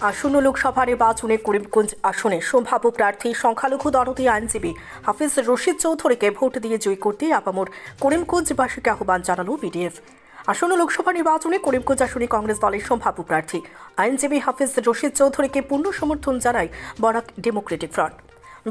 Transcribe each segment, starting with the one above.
আসন্ন লোকসভা নির্বাচনে করিমগঞ্জ আসনে সম্ভাব্য প্রার্থী সংখ্যালঘু দরতি আইনজীবী হাফিজ রশিদ চৌধুরীকে ভোট দিয়ে জয়ী করতে আপামোর করিমগঞ্জবাসীকে আহ্বান জানালো বিডিএফ। আসন্ন লোকসভা নির্বাচনে করিমগঞ্জ আসনে কংগ্রেস দলের সম্ভাব্য প্রার্থী আইনজীবী হাফিজ রশিদ চৌধুরীকে পূর্ণ সমর্থন জানায় বরাক ডেমোক্রেটিক ফ্রন্ট।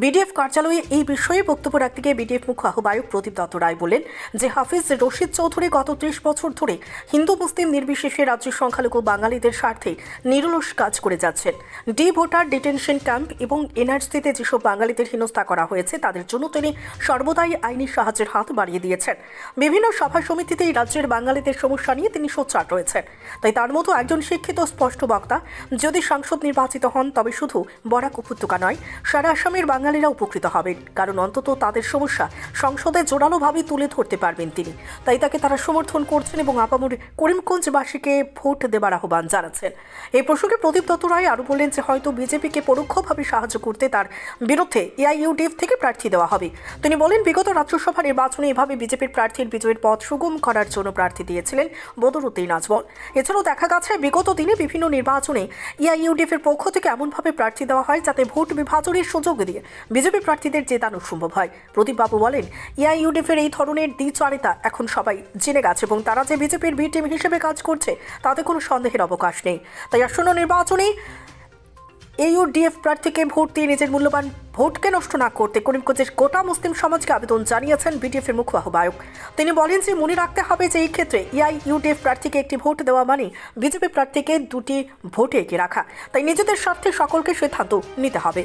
বিডিএফ কার্যালয়ে এই বিষয়ে বক্তব্য রাখতে গিয়ে বিডিএফ মুখ্য আহ্বায়ক প্রদীপ দত্ত রায় বলেন যে হাফিজ রশিদ চৌধুরী গত ত্রিশ বছর ধরে হিন্দু মুসলিম নির্বিশেষে রাজ্যের সংখ্যালঘু বাঙালিদের স্বার্থে নিরলস কাজ করে যাচ্ছেন। ডি ভোটার ডিটেনশন ক্যাম্প এবং এনআরসিতে যেসব বাঙালিদের হেনস্থা করা হয়েছে, তাদের জন্য তিনি সর্বদাই আইনি সাহায্যের হাত বাড়িয়ে দিয়েছেন। বিভিন্ন সভা সমিতিতে এই রাজ্যের বাঙালিদের সমস্যা নিয়ে তিনি সোচ্চার রয়েছেন। তাই তার মতো একজন শিক্ষিত, স্পষ্ট বক্তা যদি সাংসদ নির্বাচিত হন, তবে শুধু বরাক উপত্যকা নয়, সারা আসামের বাঙালিরা উপকৃত হবেন, কারণ অন্তত তাদের সমস্যা সংসদে জোরালোভাবে তুলে ধরতে পারবেন তিনি। তাই তাকে তারা সমর্থন করছেন এবং আপামর করিমগঞ্জবাসীকে ভোট দেবার আহ্বান জানাচ্ছেন। এই প্রসঙ্গে প্রদীপ দত্ত রায় আরও বললেন যে, হয়তো বিজেপিকে পরোক্ষভাবে সাহায্য করতে তার বিরুদ্ধে এআইইউডিএফ থেকে প্রার্থী দেওয়া হবে। তিনি বলেন, বিগত রাজ্যসভা নির্বাচনে এভাবে বিজেপির প্রার্থীর বিজয়ের পথ সুগম করার জন্য প্রার্থী দিয়েছিলেন বদরুদ্দিন আজমল। এছাড়াও দেখা গেছে, বিগত দিনে বিভিন্ন নির্বাচনে এআইইউডিএফ এর পক্ষ থেকে এমনভাবে প্রার্থী দেওয়া হয় যাতে ভোট বিভাজনের সুযোগ দিয়ে বিজেপি প্রার্থীদের জেতানো সম্ভব হয়। প্রদীপবাবু বলেন এআইইউডিএফ এর এই ধরনের দ্বিচারিতা এখন সবাই জেনে গেছে এবং তারা যে বিজেপির বি টিম হিসেবে কাজ করছে, তাতে কোনো সন্দেহের অবকাশ নেই। তাই আসন্ন নির্বাচনে এইউডিএফ প্রার্থীকে ভোট দিয়ে নিজের মূল্যবান ভোটকে নষ্ট না করতে করিমগঞ্জের গোটা মুসলিম সমাজকে আবেদন জানিয়েছেন বিডিএফ এর মুখ্য আহ্বায়ক। তিনি বলেন যে, মনে রাখতে হবে যে এই ক্ষেত্রে ইআই ইউডিএফ প্রার্থীকে একটি ভোট দেওয়া মানে বিজেপি প্রার্থীকে দুটি ভোটে এগিয়ে রাখা। তাই নিজেদের স্বার্থে সকলকে সিদ্ধান্ত নিতে হবে।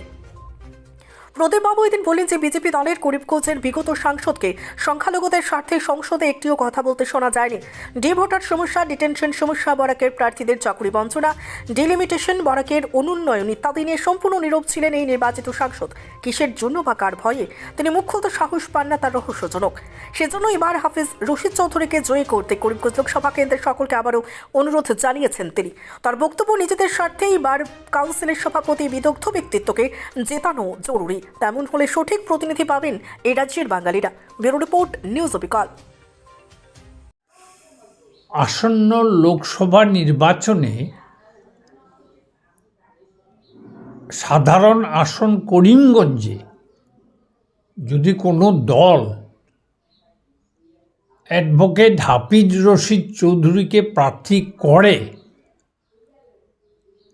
প্রদীপবাবু এদিন বলেন যে বিজেপি দলের করিমগঞ্জের বিগত সাংসদকে সংখ্যালঘুদের স্বার্থে সংসদে একটিও কথা বলতে শোনা যায়নি। ডি ভোটার সমস্যা, ডিটেনশন সমস্যা, বরাকের প্রার্থীদের চাকরি বঞ্চনা, ডিলিমিটেশন, বরাকের অনুন্নয়ন ইত্যাদি নিয়ে সম্পূর্ণ নীরব ছিলেন এই নির্বাচিত সাংসদ। কিসের জন্য বা কার ভয়ে? তিনি মুখ্যত সাহস পান না, তার রহস্যজনক। সেজন্য এবার হাফিজ রশিদ চৌধুরীকে জয়ী করতে করিমগঞ্জ লোকসভা কেন্দ্রের সকলকে আবারও অনুরোধ জানিয়েছেন তিনি। তার বক্তব্য নিজেদের স্বার্থে এবার কাউন্সিলের সভাপতি বিদগ্ধ ব্যক্তিত্বকে জেতানো জরুরি। তেমন হলে সঠিক প্রতিনিধি পাবেন এই রাজ্যের বাঙালিরা। ব্যুরো রিপোর্ট, নিউজ অবিকল আসন্ন লোকসভা নির্বাচনে সাধারণ আসন করিমগঞ্জে যদি কোনো দল অ্যাডভোকেট হাফিজ রশিদ চৌধুরীকে প্রার্থী করে,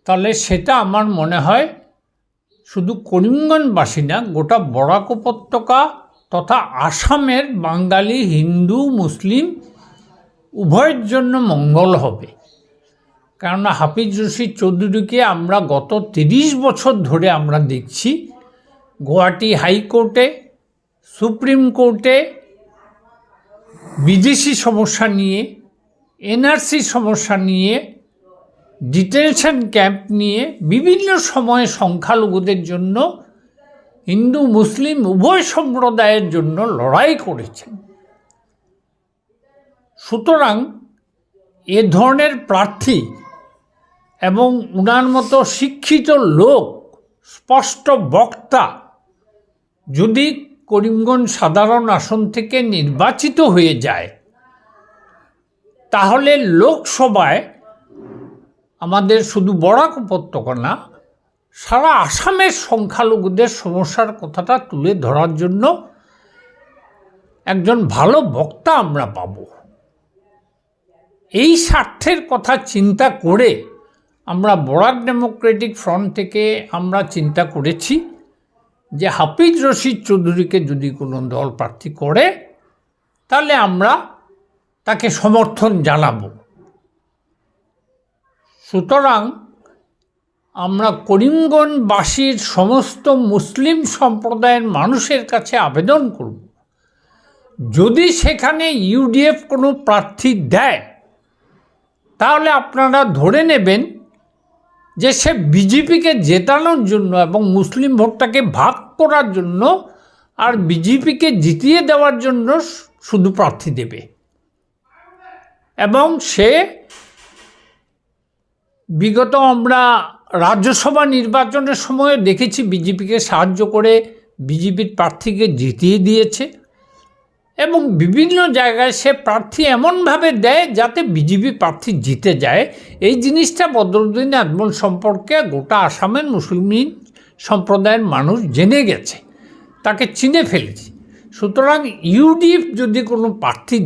তাহলে সেটা আমার মনে হয় শুধু করিমগঞ্জবাসী না, গোটা বরাক উপত্যকা তথা আসামের বাঙালি, হিন্দু, মুসলিম উভয়ের জন্য মঙ্গল হবে। কেননা হাফিজ রশিদ চৌধুরীকে আমরা গত তিরিশ বছর ধরে আমরা দেখছি গুয়াহাটি হাইকোর্টে, সুপ্রিম কোর্টে, বিদেশি সমস্যা নিয়ে, এনআরসি সমস্যা নিয়ে ডিটেনশন ক্যাম্প নিয়ে বিভিন্ন সময়ে সংখ্যালঘুদের জন্য হিন্দু, মুসলিম উভয় সম্প্রদায়ের জন্য লড়াই করেছেন। সুতরাং এ ধরনের প্রার্থী এবং উনার মতো শিক্ষিত লোক, স্পষ্ট বক্তা যদি করিমগঞ্জ সাধারণ আসন থেকে নির্বাচিত হয়ে যায়, তাহলে লোকসভায় আমাদের শুধু বরাক উপত্যকা না, সারা আসামের সংখ্যালঘুদের সমস্যার কথাটা তুলে ধরার জন্য একজন ভালো বক্তা আমরা পাব। এই স্বার্থের কথা চিন্তা করে আমরা বরাক ডেমোক্রেটিক ফ্রন্ট থেকে আমরা চিন্তা করেছি যে হাফিজ রশিদ চৌধুরীকে যদি কোনো দল প্রার্থী করে, তাহলে আমরা তাকে সমর্থন জানাব। সুতরাং আমরা করিমগঞ্জবাসীর সমস্ত মুসলিম সম্প্রদায়ের মানুষের কাছে আবেদন করব। যদি সেখানে ইউডিএফ কোনো প্রার্থী দেয়, তাহলে আপনারা ধরে নেবেন যে সে বিজেপিকে জেতানোর জন্য এবং মুসলিম ভোটটাকে ভাগ করার জন্য আর বিজেপিকে জিতিয়ে দেওয়ার জন্য শুধু প্রার্থী দেবে। এবং সে বিগত আমরা রাজ্যসভা নির্বাচনের সময় দেখেছি, বিজেপিকে সাহায্য করে বিজেপির প্রার্থীকে জিতিয়ে দিয়েছে এবং বিভিন্ন জায়গায় সে প্রার্থী এমনভাবে দেয় যাতে বিজেপি প্রার্থী জিতে যায়। এই জিনিসটা বদরুদ্দিন আজমল সম্পর্কে গোটা আসামের মুসলিম সম্প্রদায়ের মানুষ জেনে গেছে, তাকে চিনে ফেলেছে। সুতরাং ইউডিএফ যদি কোনো প্রার্থী